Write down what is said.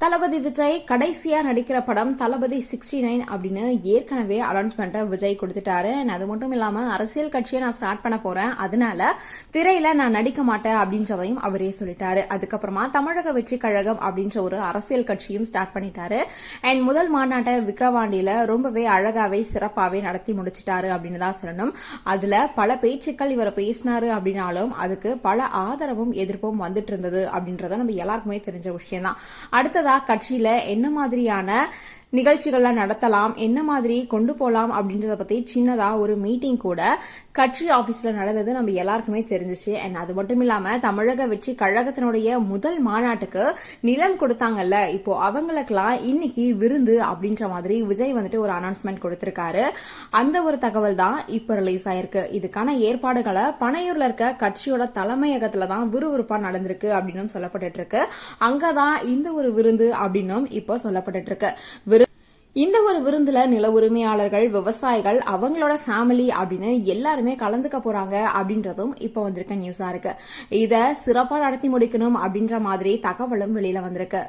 தளபதி விஜய் கடைசியா நடிக்கிற படம் தளபதி சிக்ஸ்டி நைன் அப்படின்னு ஏற்கனவே அனௌன்ஸ்மெண்ட்டை விஜய் கொடுத்துட்டாரு. அது மட்டும் இல்லாம அரசியல் கட்சியை நான் ஸ்டார்ட் பண்ண போறேன். அதனால திரையில நான் நடிக்க மாட்டேன் அப்படின்றதையும் அவரே சொல்லிட்டாரு. அதுக்கப்புறமா தமிழக வெற்றி கழகம் அப்படின்ற ஒரு அரசியல் கட்சியும் ஸ்டார்ட் பண்ணிட்டாரு. அண்ட் முதல் மாநாட்டை விக்ரவாண்டியில ரொம்பவே அழகாவே சிறப்பாவே நடத்தி முடிச்சிட்டாரு அப்படின்னு தான் சொல்லணும். அதுல பல பேச்சுக்கள் இவர் பேசினாரு அப்படின்னாலும் அதுக்கு பல ஆதரவும் எதிர்ப்பும் வந்துட்டு இருந்தது அப்படின்றத நம்ம எல்லாருக்குமே தெரிஞ்ச விஷயம் தான் அடுத்ததா கட்சியில என்ன மாதிரியான நிகழ்ச்சிகள்லாம் நடத்தலாம் என்ன மாதிரி கொண்டு போகலாம் அப்படின்றத பத்தி சின்னதா ஒரு மீட்டிங் கூட கட்சி ஆபீஸ்ல நடந்தது நம்ம எல்லாருக்குமே தெரிஞ்சிச்சு. அண்ட் அது மட்டும் இல்லாம தமிழக வெற்றி கழகத்தினுடைய முதல் மாநாட்டுக்கு நிலம் கொடுத்தாங்கல்ல. இப்போ அவங்களுக்கெல்லாம் இன்னைக்கு விருந்து அப்படின்ற மாதிரி விஜய் வந்துட்டு ஒரு அனௌன்ஸ்மெண்ட் கொடுத்திருக்காரு. அந்த ஒரு தகவல் தான் இப்ப ரிலீஸ் ஆயிருக்கு. இதுக்கான ஏற்பாடுகளை பனையூர்ல இருக்க கட்சியோட தலைமையகத்துல தான் விறுவிறுப்பா நடந்திருக்கு அப்படின்னு சொல்லப்பட்டு இருக்கு. அங்கதான் இந்த ஒரு விருந்து அப்படின்னும் இப்போ சொல்லப்பட்டு இருக்கு. விரு- இந்த ஒரு விருந்துல நில உரிமையாளர்கள் விவசாயிகள் அவங்களோட ஃபேமிலி அப்படின்னு எல்லாருமே கலந்துக்க போறாங்க அப்படின்றதும் இப்போ வந்திருக்க நியூஸா இருக்கு. இத சிறப்பா நடத்தி முடிக்கணும் அப்படின்ற மாதிரி தகவலும் வெளியில வந்திருக்கு.